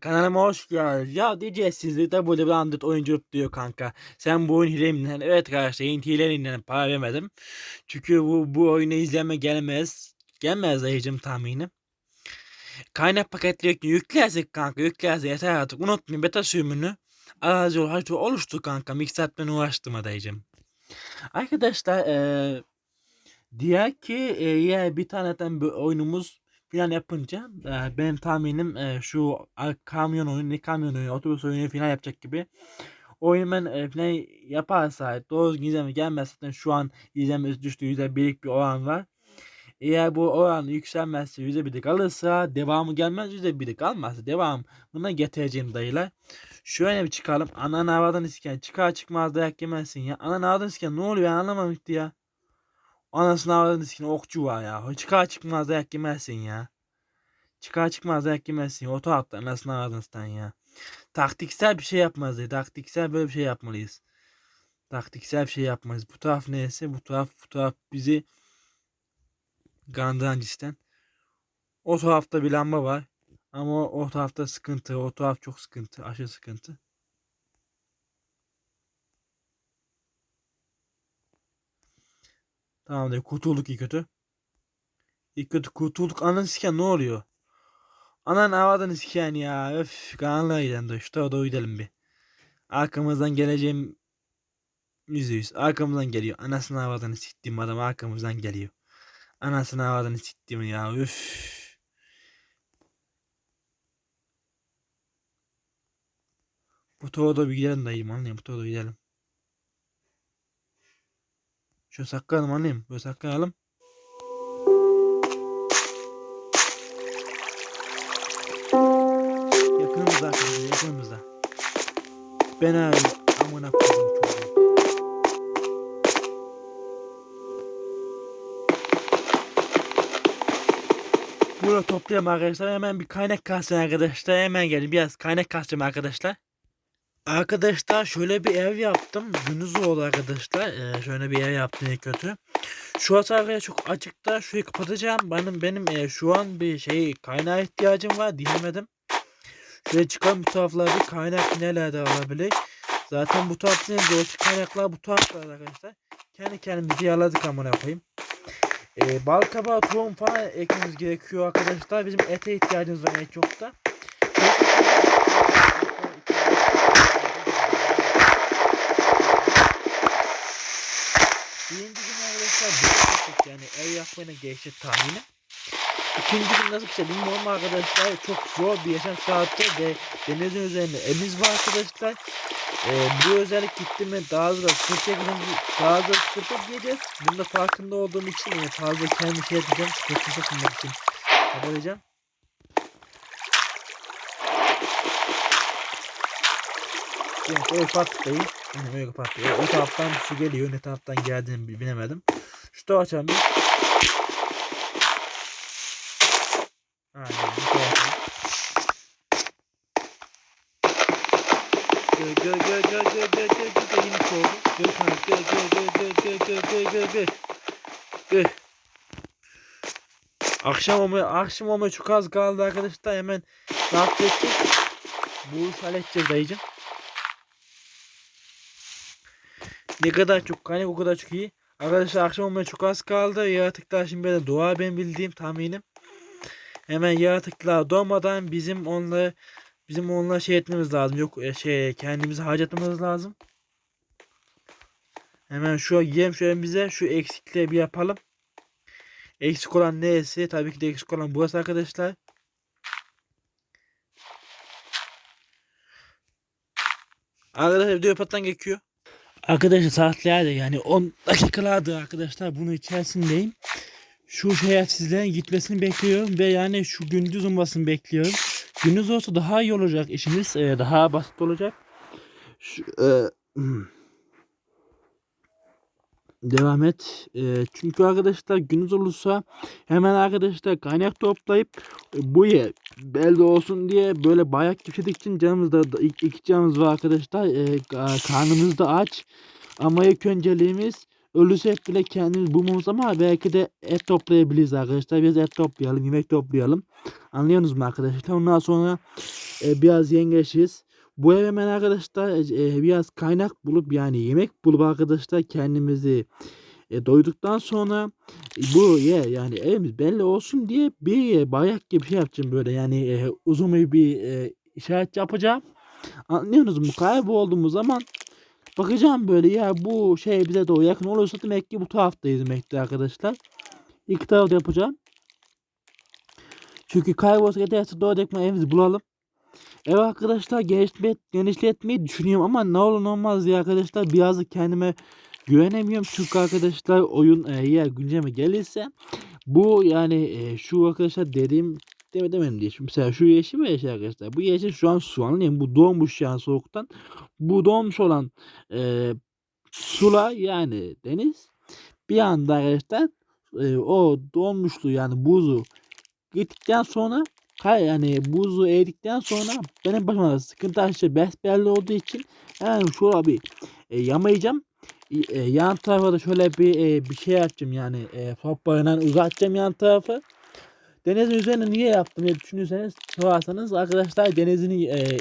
Kanalıma hoş geldiniz. Ya diyeceğiz size de böyle bir andıt oyunculuk diyor kanka. Sen bu oyun hileminden evet arkadaşlar hilelerinden para vermedim. Çünkü bu, bu oyunu izleme gelmez. Gelmez dayıcım tahminim. Kaynak paketleri yüklersek kanka yüklersek yeter artık unutmayın beta sürümünü. Arazi harita oluştu kanka. Atmaya uğraştım adayıcım. Arkadaşlar eee diğer ki eee, eğer bir taneden bir oyunumuz falan yapınca e, benim tahminim e, şu kamyon oyunu, ne kamyon oyunu, otobüs oyunu falan yapacak gibi. Oyunu ben e, falan yaparsa doğru izleme gelmez zaten şu an izlemesi düştüğü yüzde birlik bir oran var. Eğer bu oran yükselmezse yüzde birlik kalırsa devamı gelmez yüzde birlik kalmazsa devamını getireceğim dayılar. Şöyle bir çıkalım. Anan havadan isken çıkar çıkmaz dayak yemezsin ya. Anan havadan isken ne oluyor ben anlamamıştı ya. Anasını havadan isken okçu var ya. Çıkar çıkmaz dayak yemezsin ya. Çıkar çıkmaz dayak yemezsin. O tarafta anasını ağzından ya. Taktiksel bir şey yapmaz diye. Taktiksel böyle bir şey yapmalıyız. Taktiksel bir şey yapmalıyız. Bu taraf neyse bu taraf bu taraf bizi Gandancisten. O tarafta bir lamba var. Ama o tarafta sıkıntı. O taraf çok sıkıntı. Aşırı sıkıntı. Tamam de kurtulduk iyi kötü. İyi kötü kurtulduk. Ananı siken ne oluyor? Anan havadan siken ya. Öf kanlı gidelim işte o da gidelim bir. Arkamızdan geleceğim yüzde yüz. Arkamızdan geliyor. Anasını havadan siktiğim adam arkamızdan geliyor. Anasını havadan siktiğim ya. Üf. Bu tarafa bir gidelim dayım anlayayım. Bu tarafa gidelim. Şöyle saklanalım anlayayım. Böyle saklanalım. Yakınımızda arkadaşlar yakınımızda. Ben abi amına koydum çocuğu. Burada toplayalım arkadaşlar. Hemen bir kaynak kasacağım arkadaşlar. Hemen gelin biraz kaynak kasacağım arkadaşlar. Arkadaşlar şöyle bir ev yaptım. Gündüz oldu arkadaşlar. Ee, şöyle bir ev yaptım iyi kötü. Şu hataya çok açıkta. Şurayı kapatacağım. Benim benim e, şu an bir şey kaynağa ihtiyacım var diyemedim. Şöyle çıkan bu taraflarda kaynak nelerde alabilir? Zaten bu tarafta doğru kaynaklar bu taraflarda arkadaşlar. Kendi kendimizi yaladık amına koyayım. Ee, bal kabağı tohum falan ekmemiz gerekiyor arkadaşlar. Bizim ete ihtiyacımız var en çok da. Birinci gün arkadaşlar böyle yani ev yapmaya geçti tahmini. İkinci gün nasıl şey bilmiyorum arkadaşlar. Çok zor bir yaşam saati ve denizin üzerinde evimiz var arkadaşlar. Ee, bu özellik gitti mi daha da sıkıntı çekeceğiz. Daha da sıkıntı diyeceğiz. Bunda farkında olduğum için yani fazla kendi şey edeceğim. Sıkıntı çekmek için. Haber edeceğim. Evet, öyle patlayı. Yani öyle patlıyor. O taraftan su geliyor. Ne taraftan geldiğini bi- bilemedim. Şu tarafa açalım bir. Aynen bu tarafa. Gö gö gö gö gö gö gö gö yine soğudu. Gö kanka gö gö gö gö gö gö gö gö gö. Akşam olmaya, akşam olmaya çok az kaldı arkadaşlar. Hemen ne yapacağız? Bu işi halledeceğiz dayıcım. Ne kadar çok kaynak o kadar çok iyi. Arkadaşlar akşam olmaya çok az kaldı. Yaratıklar şimdi böyle doğar ben bildiğim tahminim. Hemen yaratıklar doğmadan bizim onları bizim onlara şey etmemiz lazım. Yok e, şey kendimizi harcatmamız lazım. Hemen şu yiyelim şöyle bize şu eksikliği bir yapalım. Eksik olan neyse tabii ki de eksik olan burası arkadaşlar. Arkadaşlar video yapattan geçiyor. Arkadaşlar saatlerde yani 10 dakikalardır arkadaşlar bunun içerisindeyim. Şu şerefsizlerin gitmesini bekliyorum ve yani şu gündüz olmasını bekliyorum. Gündüz olsa daha iyi olacak işimiz. e, daha basit olacak. Şu, e. Devam et. E, çünkü arkadaşlar gündüz olursa hemen arkadaşlar kaynak toplayıp bu ye belli olsun diye böyle bayak gevşedik için canımız da da- iki, canımız var arkadaşlar. E, ka- karnımız da aç. Ama ilk önceliğimiz ölürsek bile kendimiz bulmamız ama belki de et toplayabiliriz arkadaşlar. Biz et toplayalım, yemek toplayalım. Anlıyorsunuz mu arkadaşlar? Ondan sonra e, biraz yengeçiz. Bu eve hemen arkadaşlar e, biraz kaynak bulup yani yemek bulup arkadaşlar kendimizi e, doyduktan sonra e, bu ye yani evimiz belli olsun diye bir e, bayak gibi şey yapacağım böyle yani e, uzun bir, e, işaret yapacağım. Anlıyorsunuz mu? Kaybolduğumuz zaman bakacağım böyle ya bu şey bize doğru yakın olursa demek ki bu taraftayız demektir arkadaşlar. İki tarafta yapacağım. Çünkü kaybolsa yeterse doğru dekme evimizi bulalım. Evet arkadaşlar genişletme, genişletmeyi düşünüyorum ama ne olur ne olmaz ya arkadaşlar biraz da kendime güvenemiyorum. Çünkü arkadaşlar oyun eğer günceme gelirse bu yani e, şu arkadaşlar dediğim deme demedim diye. Şimdi mesela şu yeşil ve yeşil arkadaşlar. Bu yeşil şu an su anlayın. Bu doğmuş yani soğuktan. Bu doğmuş olan e, sula yani deniz bir anda arkadaşlar e, o donmuşluğu yani buzu gittikten sonra yani buzu eridikten sonra benim başıma sıkıntı açtı besbelli olduğu için yani şöyle bir e, yamayacağım. E, yan tarafa da şöyle bir e, bir şey yapacağım yani e, sopayla uzatacağım yan tarafı. Denizin üzerine niye yaptım diye düşünürseniz sorarsanız arkadaşlar denizin e,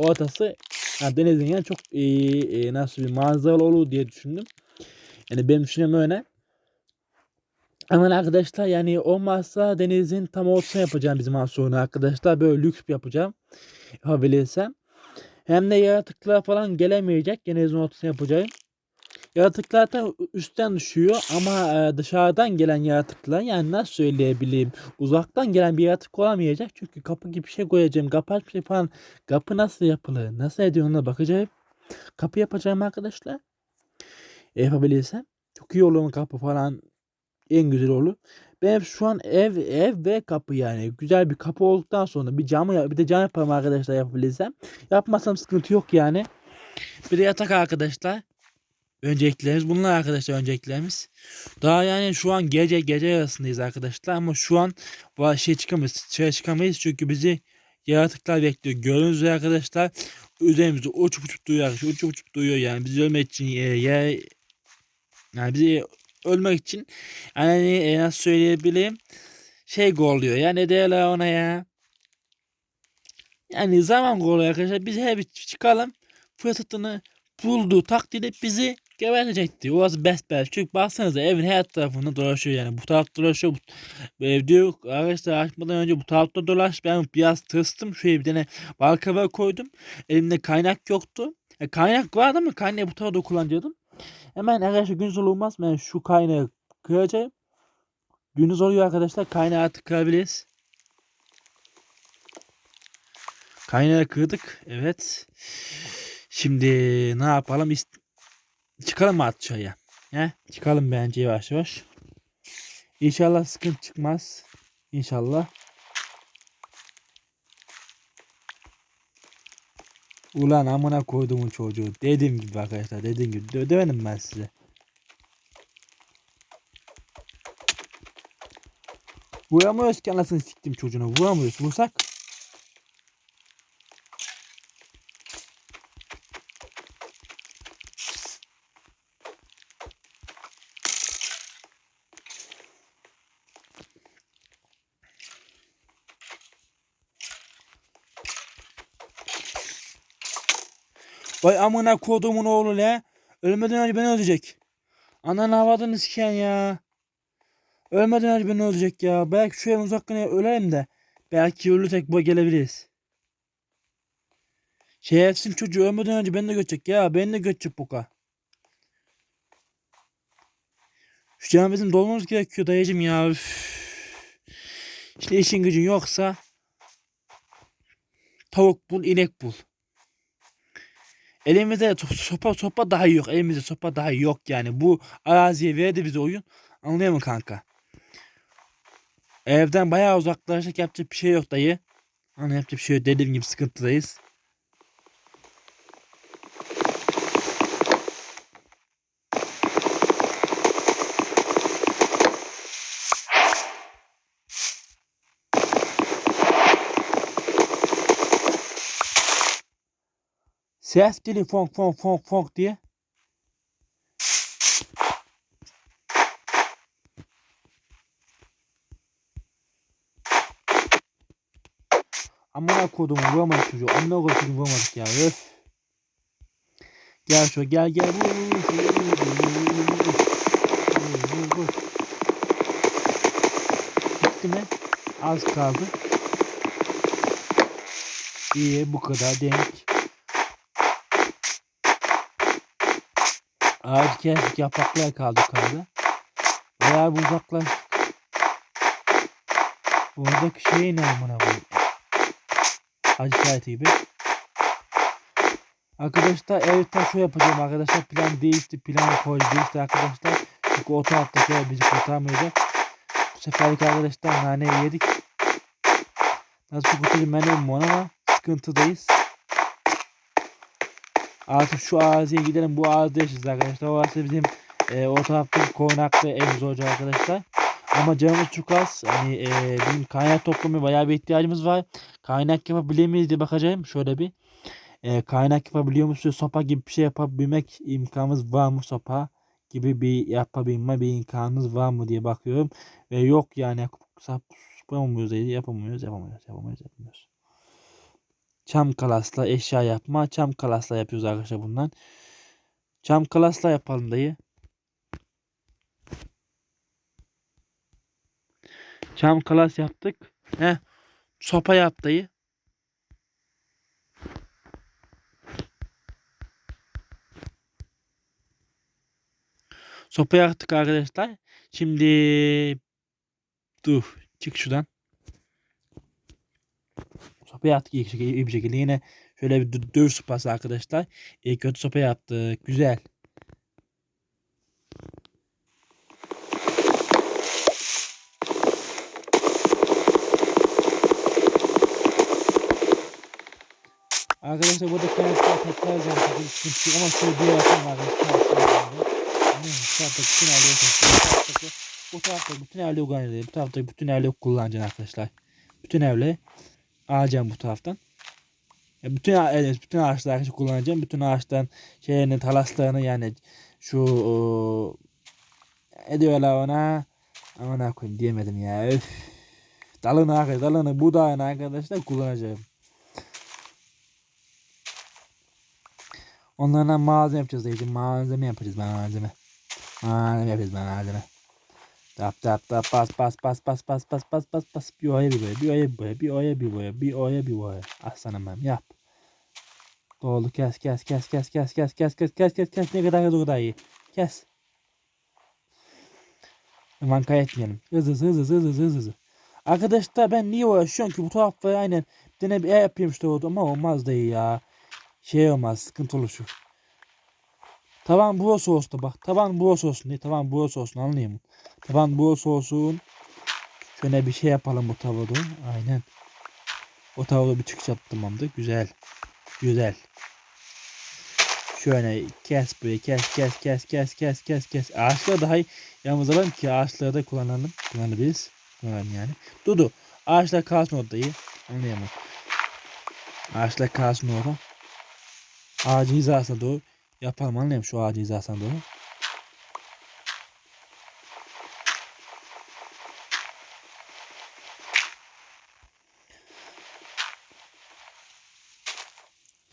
ortası yani denizin yani çok e, e, nasıl bir manzaralı olur diye düşündüm. Yani benim düşüncem öyle. Hemen arkadaşlar yani olmazsa denizin tam ortasına yapacağım bizim az arkadaşlar. Böyle lüks yapacağım. Yapabilirsem. Hem de yaratıklar falan gelemeyecek. Denizin ortasına yapacağım. Yaratıklar da üstten düşüyor ama e, dışarıdan gelen yaratıklar yani nasıl söyleyebileyim uzaktan gelen bir yaratık olamayacak çünkü kapı gibi bir şey koyacağım kapı açmış şey falan kapı nasıl yapılır nasıl ediyor ona bakacağım kapı yapacağım arkadaşlar yapabilirsem çok iyi olur kapı falan en güzel olur. Ben şu an ev ev ve kapı yani güzel bir kapı olduktan sonra bir camı bir de cam yaparım arkadaşlar yapabilirsem. Yapmasam sıkıntı yok yani. Bir de yatak arkadaşlar. Önceliklerimiz bunlar arkadaşlar önceliklerimiz. Daha yani şu an gece gece arasındayız arkadaşlar ama şu an şey çıkamayız. Şey çıkamayız çünkü bizi yaratıklar bekliyor. Gördüğünüz üzere arkadaşlar üzerimizde uçup uçup duyuyor. Uçup uçup duyuyor yani. Bizi ölmek için e, yer yani bizi ölmek için yani e, nasıl söyleyebileyim şey golluyor. Yani derler ona ya. Yani zaman golluyor arkadaşlar. Biz her bir çıkalım. Fırsatını bulduğu takdirde bizi gebertecekti. Orası besbel. Çünkü baksanıza evin her tarafında dolaşıyor yani. Bu tarafta dolaşıyor. Bu, ev diyor arkadaşlar açmadan önce bu tarafta dolaş. Ben biraz tırstım. Şöyle bir tane balkaba koydum. Elimde kaynak yoktu. E, kaynak vardı ama kaynağı bu tarafa kullanacaktım. Hemen arkadaşlar gündüz olmaz. Ben şu kaynağı kıracağım. Gündüz oluyor arkadaşlar. Kaynağı artık kırabiliriz. Kaynağı kırdık. Evet. Şimdi ne yapalım? Çıkalım mı aşağıya? He? Çıkalım bence yavaş yavaş. İnşallah sıkıntı çıkmaz. İnşallah. Ulan amına koyduğumun çocuğu. Dediğim gibi arkadaşlar dediğim gibi. Dö demedim ben size. Vuramıyoruz ki anasını siktim çocuğuna. Vuramıyoruz. Vursak. Vay amına kodumun oğlu le. Ölmeden önce beni öldürecek. Anan havadını siken ya. Ölmeden önce beni öldürecek ya. Belki şu en uzakına öleyim de. Belki ölürsek bu gelebiliriz. Şerefsin çocuğu ölmeden önce beni de götecek ya. Beni de götecek boka. Şu can bizim dolmamız gerekiyor dayıcım ya. Üf. İşte işin gücün yoksa tavuk bul, inek bul. Elimizde sopa sopa daha yok. Elimizde sopa daha yok yani. Bu araziye verdi bize oyun. Anlıyor musun kanka? Evden bayağı uzaklaştık yapacak bir şey yok dayı. Hani yapacak bir şey yok. Dediğim gibi sıkıntıdayız. Ses geliyor fonk fonk fonk fonk diye. Amına kodum vuramadık çocuğu. Amına kodum vuramadık ya. Öf. Gel şu gel gel. Vur vur vur. Vur vur vur. Gitti mi? Az kaldı. İyi bu kadar denk. Ağaç kestik yapraklar kaldı kaldı. Bayağı bir uzaklaştık. Buradaki şey ne amına koyayım? Hacı Şahit gibi. Arkadaşlar evet şu yapacağım arkadaşlar. Plan değişti. Plan koy değişti arkadaşlar. Çünkü o taraftaki ev bizi kurtarmayacak. Bu seferlik arkadaşlar nane yedik. Nasıl kurtarayım ben bilmiyorum ama sıkıntıdayız. Artık şu araziye gidelim. Bu arazide yaşayacağız arkadaşlar. Orası bizim e, o taraftaki korunaklı evimiz olacak arkadaşlar. Ama canımız çok az. Hani e, bizim kaynak toplamaya bayağı bir ihtiyacımız var. Kaynak yapabilir miyiz diye bakacağım. Şöyle bir. E, kaynak yapabiliyor musunuz? Sopa gibi bir şey yapabilmek imkanımız var mı sopa? gibi bir yapabilme bir imkanımız var mı diye bakıyorum. Ve yok yani yapamıyoruz, yapamıyoruz, yapamıyoruz, yapamıyoruz, yapamıyoruz. Çam kalasla eşya yapma. Çam kalasla yapıyoruz arkadaşlar bundan. Çam kalasla yapalım dayı. Çam kalas yaptık. He. Sopa yap dayı. Sopa yaktık arkadaşlar. Şimdi dur çık şuradan. Sopa yaptık iyi, iyi bir şekilde. Yine şöyle bir dövüş sopası arkadaşlar. İyi kötü sopa yaptık. Güzel. Arkadaşlar burada karakter tekrar yapacağım. Sıkıntı yok ama şöyle bir taraftaki bütün evleri bu taraftaki bütün evleri Bu taraftaki bütün evleri kullanacaksın arkadaşlar. Bütün evleri alacağım bu taraftan. Ya bütün evet, bütün ağaçları kullanacağım. Bütün ağaçtan şeyini talaslarını yani şu o, ne diyorlar ona aman koyayım diyemedim ya. Öf. Dalını arkadaşlar dalını budağını arkadaşlar kullanacağım. Onlardan malzeme yapacağız diyeceğim. Malzeme yapacağız malzeme. Malzeme yapacağız malzeme. Tap tap tap bas bas bas bas bas bas bas bas bas bir oya bir boya bir oya bir boya bir oya bir boya bir oya bir boya aslanım ben yap. Doğru kes kes kes kes kes kes kes kes kes kes kes ne kadar hızlı kadar iyi. Kes. Aman kaybetmeyelim. Hızlı hızlı hızlı hızlı hızlı hızlı. Arkadaşlar ben niye uğraşıyorum ki bu tarafta aynen bir tane bir ev yapayım işte oldu ama olmaz dayı ya. Şey olmaz sıkıntı olur şu. Taban burası olsun bak. Taban burası olsun diye. Taban burası olsun anlayayım mı? Taban burası olsun. Şöyle bir şey yapalım bu tavada. Aynen. O tavada bir çıkış yaptımamdı. Güzel. Güzel. Şöyle kes burayı kes kes kes kes kes kes kes. Ağaçları daha yalnız alalım ki ağaçları da kullanalım. Kullanabiliriz. Kullanalım yani. Dudu. Ağaçlar kalsın orada iyi. Anlayamam. Ağaçlar kalsın orada. Ağacın hizasına doğru yapalım anlayayım şu ağacın hizasına doğru.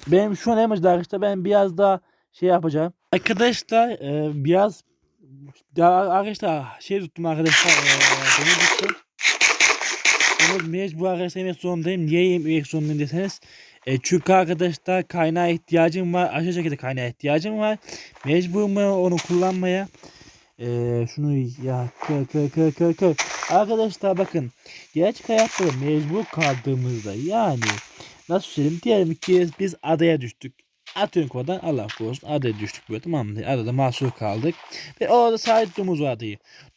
Benim şu an amacım arkadaşlar ben biraz daha şey yapacağım. Arkadaşlar e, biraz daha arkadaşlar şey tuttum arkadaşlar. E, tuttum. Bunu mecbur arkadaşlar yemek zorundayım. Niye yemek zorundayım deseniz. E, çünkü arkadaşlar kaynağa ihtiyacım var. Aşağı şekilde kaynağa ihtiyacım var. Mecburum onu kullanmaya. E, şunu ya kı kı kı kı kı. Arkadaşlar bakın. Gerçek hayatta mecbur kaldığımızda yani nasıl söyleyeyim diyelim ki biz adaya düştük. Atıyorum kodan Allah korusun adaya düştük böyle tamam mı? Adada mahsur kaldık. Ve orada sahip domuz vardı.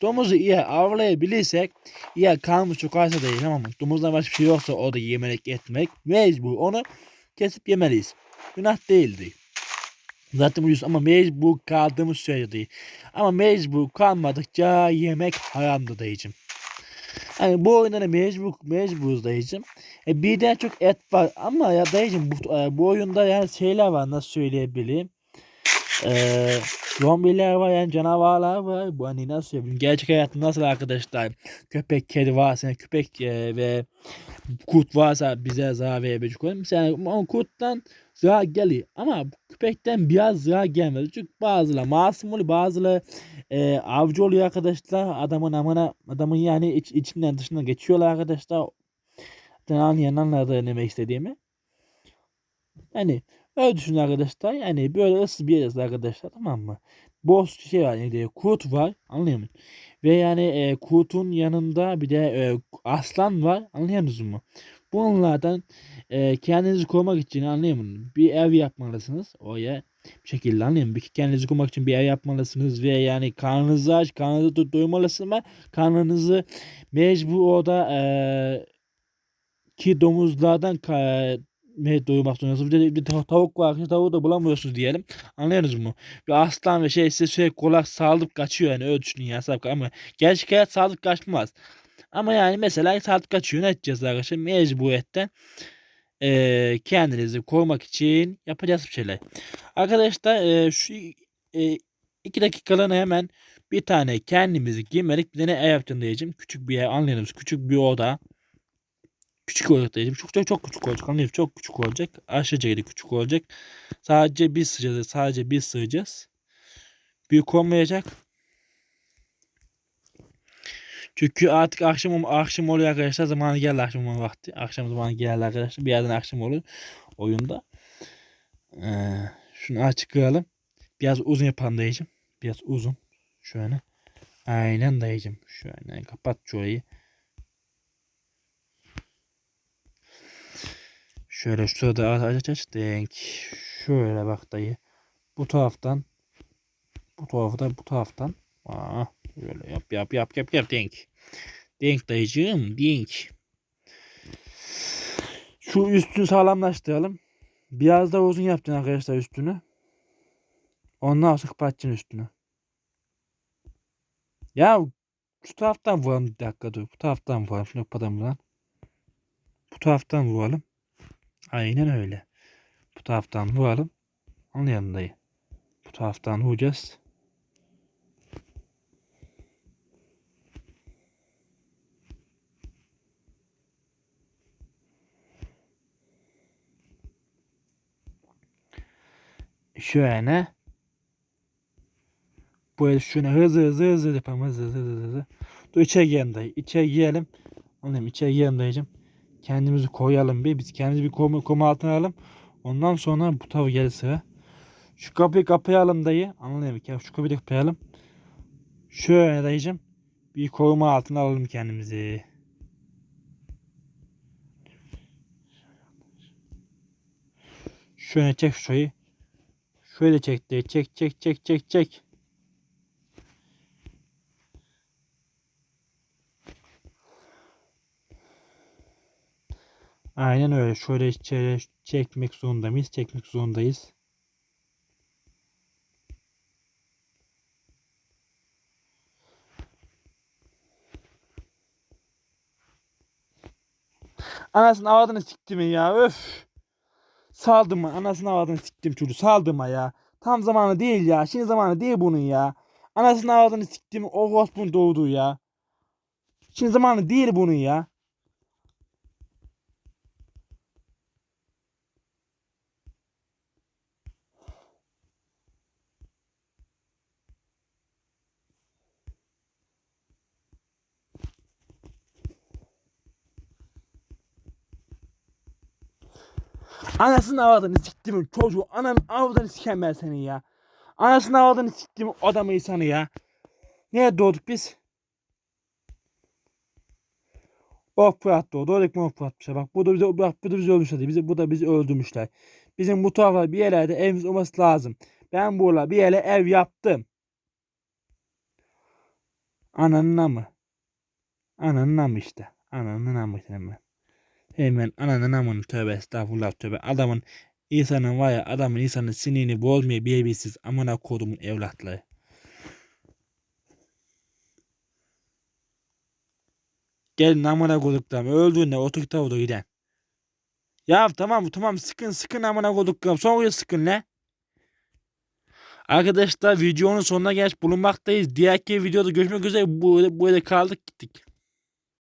Domuzu iyi avlayabilirsek iyi kalmış çok azsa değil tamam mı? Domuzdan başka bir şey yoksa orada yemelik etmek mecbur onu kesip yemeliyiz. Günah değildi. Zaten ucuz ama mecbur kaldığımız sürece Ama mecbur kalmadıkça yemek haramdı dayıcım. Yani bu oyunda da mecbur, mecburuz dayıcım. E, birden çok et var ama ya dayıcım bu, e, bu oyunda yani şeyler var nasıl söyleyebileyim. E, zombiler var yani canavarlar var. Bu hani nasıl söyleyeyim. Gerçek hayatında nasıl arkadaşlar köpek kedi var. Yani köpek e, ve kurt varsa bize zarar verebilecek olur. Mesela o kurttan zarar geliyor. Ama köpekten biraz zarar gelmez. Çünkü bazıları masum oluyor. Bazıları e, avcı oluyor arkadaşlar. Adamın amına adamın yani iç, içinden dışından geçiyorlar arkadaşlar. Anlayan anladı demek istediğimi. Yani öyle düşünün arkadaşlar. Yani böyle ıssız bir yeriz arkadaşlar tamam mı? Boz şey var diyor? Kurt var anlıyor musun? Ve yani e, kurtun yanında bir de e, aslan var anlıyorsunuz mu? Bunlardan e, kendinizi korumak için anlıyor musun? Bir ev yapmalısınız oraya bir şekilde musun? Bir, kendinizi korumak için bir ev yapmalısınız ve yani karnınızı aç, karnınızı da doymalısınız ama karnınızı mecbur orada e, ki domuzlardan ka- me doymak zorundasınız. Bir bir tavuk var. işte Tavuğu da bulamıyorsunuz diyelim. Anlıyorsunuz mu? Bir aslan ve şey size sürekli kulak saldırıp kaçıyor yani öyle düşünün ya. Ama gerçek hayat saldırıp kaçmaz. Ama yani mesela saldırıp kaçıyor. Ne edeceğiz arkadaşlar? Mecburiyetten eee kendinizi korumak için yapacağız bir şeyler. Arkadaşlar eee, şu eee, iki dakikalığına hemen bir tane kendimizi giymedik bir tane ev yapacağım diyeceğim. Küçük bir ev anlıyorsunuz. Küçük bir oda. Küçük olacak diyeceğim. Çok çok çok küçük olacak. Anlıyorsunuz. Çok küçük olacak. Aşırı derecede küçük olacak. Sadece biz sığacağız. Sadece biz sığacağız. Büyük olmayacak. Çünkü artık akşam akşam oluyor arkadaşlar. Zamanı geldi akşam vakti. Akşam zamanı geldi arkadaşlar. Bir yerden akşam olur oyunda. Ee, şunu açıklayalım. Biraz uzun yapalım dayıcım. Biraz uzun. Şöyle. Aynen dayıcım. Şöyle kapat şurayı. Şöyle şurada aç aç aç denk. Şöyle bak dayı. Bu taraftan. Bu taraftan bu taraftan. Aa, böyle yap yap yap yap yap denk. Denk dayıcığım denk. Şu üstünü sağlamlaştıralım. Biraz da uzun yapacaksın arkadaşlar üstünü. Ondan sonra kapatacaksın üstünü. Ya şu taraftan vuralım bir dakika dur. Bu taraftan vuralım. Şunu kapatalım buradan. Bu taraftan vuralım. Aynen öyle. Bu taraftan vuralım. Anlayalım dayı. Bu taraftan vuracağız. Şöyle. Böyle şunu hızlı hızlı hızlı yapalım hızlı hızlı hızlı hızlı. Dur içeri girelim dayı. İçeri girelim. Anlayayım içeri girelim dayıcım. Kendimizi koyalım bir. Biz kendimizi bir koma, koma altına alalım. Ondan sonra bu tavı gelir sıra. Şu kapıyı kapayalım dayı. Anlayayım ki. Şu kapıyı kapayalım. Şöyle dayıcım. Bir koruma altına alalım kendimizi. Şöyle çek şurayı. Şöyle çek dayı. Çek çek çek çek çek. Aynen öyle. Şöyle içeri çekmek zorundayız. Çekmek zorundayız. Anasını avadını siktim ya. Öf. Saldım mı? Anasını avadını siktim çocuğu. Saldım ha ya. Tam zamanı değil ya. Şimdi zamanı değil bunun ya. Anasını avadını siktim. O Osman doğdu ya. Şimdi zamanı değil bunun ya. Anasını avadını siktim çocuğu. Ananın avadını sikem ben seni ya. Anasını avadını siktim adamı insanı ya. Niye doğduk biz? Oh Fırat doğdu. Doğduk mu Fırat'mışlar. Bak bu da bizi, bu da bizi öldürmüşler. Bizi, bu da bizi öldürmüşler. Bizim bu taraflar bir yerlerde evimiz olması lazım. Ben burada bir yere ev yaptım. Ananın amı. Ananın amı işte. Ananın amı hemen. Hemen ananın amını tövbe estağfurullah tövbe. Adamın insanın var ya adamın insanın sinirini bozmaya bilebilsiz amına kodumun evlatları. Gelin amına koduklarım öldüğünde otur tavuğda giden. Ya tamam tamam sıkın sıkın amına koduklarım sonra sıkın ne? Arkadaşlar videonun sonuna gelmiş bulunmaktayız. Diğerki videoda görüşmek üzere. Bu, bu kaldık gittik.